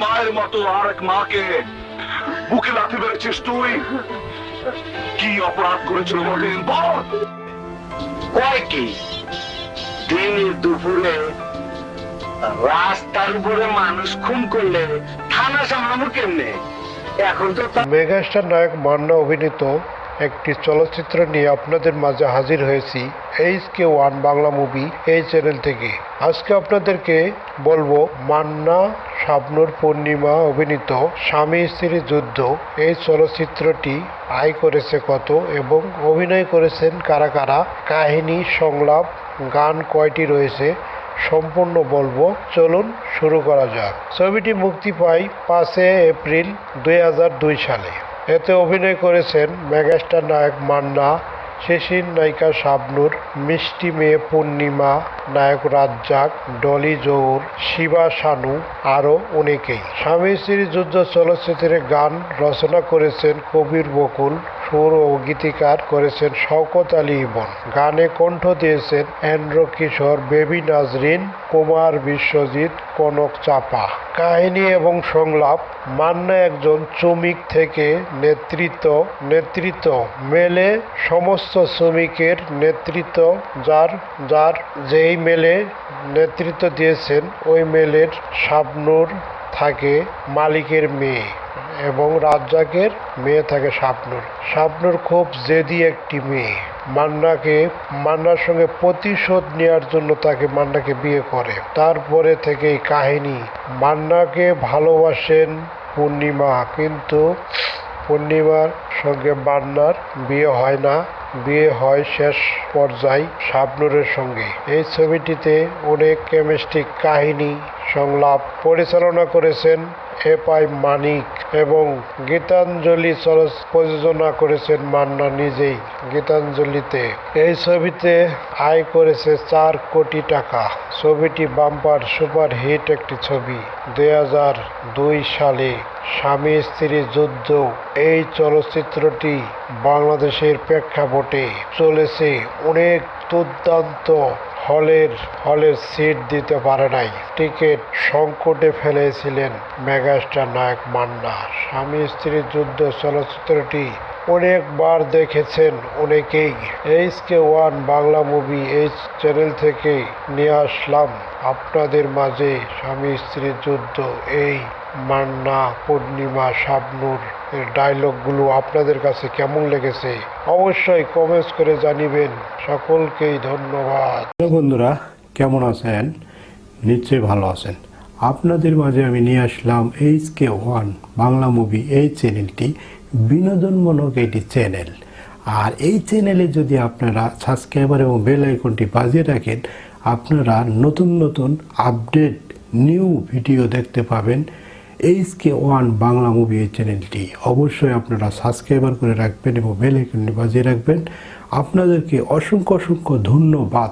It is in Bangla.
মায়ের মতো আরেক মাকে বুকে লাথি মেরেছিস তুই? কি অপরাধ করেছিল মতিন? বল! কয় কি? দিনের দুপুরে রাস্তার উপরে মানুষ খুন করলে থানা সামলানো কেমনে? এখন তো মেগাস্টার নায়ক মান্না অভিনীত একটি চলচ্চিত্র নিয়ে আপনাদের মাঝে হাজির হয়েছি H K one Bangla movie এই চ্যানেল থেকে। আজকে আপনাদেরকে বলব মান্না শাবনুর পূর্ণিমা অভিনীত স্বামী স্ত্রী যুদ্ধ, এই চলচ্চিত্রটি আয় করেছে কত এবং অভিনয় করেছেন কারা কারা? কাহিনী, সংলাপ, গান কয়টি রয়েছে? সম্পূর্ণ বলব। চলুন শুরু করা যাক। ছবিটি মুক্তি পায় পাঁচে এপ্রিল দুই হাজার দুই সালে। এতে অভিনয় করেছেন মেগাস্টার নায়ক মান্না শেষির নায়িকা শাবনূর, মিষ্টি মেয়ে পূর্ণিমা, নায়ক রাজ্জাক, ডলি জৌর, শিবা শানু আরও অনেকেই। স্বামী স্ত্রী যুদ্ধ চলচ্চিত্রের গান রচনা করেছেন কবির বকুল সুর ও গীতিকার করেছেন শওকত আলী ইমন। গানে কণ্ঠ দিয়েছেন এন্দ্র কিশোর, বেবি নাজরিন, কুমার বিশ্বজিৎ, কনক চাপা। কাহিনী এবং সংলাপ, মান্না একজন শ্রমিক থেকে নেতৃত্ব নেতৃত্ব মেলে সমস্ত শ্রমিকের নেতৃত্ব, যার যার যেই মেলে নেতৃত্ব দিয়েছেন, ওই মেলের শাবনুর থাকে মালিকের মেয়ে। এবং রাজ্জাকের মেয়ে থাকে শাবনুর। শাবনুর খুব জেদি একটি মেয়ে। মান্নাকে, মান্নার সঙ্গে প্রতিশোধ নেওয়ার জন্য তাকে মান্নাকে বিয়ে করে। তারপরে থেকে এই কাহিনী, মান্নাকে ভালোবাসেন পূর্ণিমা, কিন্তু পূর্ণিমার সঙ্গে মান্নার বিয়ে হয় না। বিয়ে হয় শেষ পর্যায়ে শাবনুরের সঙ্গে। এই ছবিটিতে অনেক কেমিস্ট্রিক কাহিনী সংলাপ পরিচালনা করেছেন এফ আই মানিক এবং গীতাঞ্জলি চলচ্ প্রযোজনা করেছেন মান্না নিজেই গীতাঞ্জলিতে। এই ছবিতে আয় করেছে চার কোটি টাকা। ছবিটি বাম্পার সুপার হিট একটি ছবি। দুই হাজার দুই সালে স্বামী স্ত্রী যুদ্ধ। এই চলচ্চিত্রটি বাংলাদেশের প্রেক্ষাপটে চলেছে অনেক দুর্দান্ত হলের হলের সিট দিতে পারে নাই। টিকিট সংকটে ফেলেছিলেন মেগাস্টার নায়ক মান্না। স্বামী স্ত্রীর যুদ্ধ চলচ্চিত্রটি অনেকবার দেখেছেন অনেকেই। H K one Bangla movie এই চ্যানেল থেকে নিয়ে আসলাম। আপনাদের মাঝে স্বামী স্ত্রীর যুদ্ধ, এই মান্না পূর্ণিমা শাবনুর। ডায়লগগুলো আপনাদের কাছে কেমন লেগেছে অবশ্যই কমেন্টস করে জানিবেন। সকলকেই ধন্যবাদ। বন্ধুরা, কেমন আছেন? নিশ্চয়ই ভালো আছেন। আপনাদের মাঝে আমি নিয়ে আসলাম H K one Bangla movie এই চ্যানেলটি বিনোদনমূলক একটি চ্যানেল আর এই চ্যানেলে যদি আপনারা সাবস্ক্রাইবার এবং বেল আইকনটি বাজিয়ে রাখেন, আপনারা নতুন নতুন আপডেট নিউ ভিডিও দেখতে পাবেন। H K one Bangla movie এই চ্যানেলটি অবশ্যই আপনারা সাবস্ক্রাইবার করে রাখবেন এবং বেল আইকনটি বাজিয়ে রাখবেন। আপনাদেরকে অসংখ্য অসংখ্য ধন্যবাদ।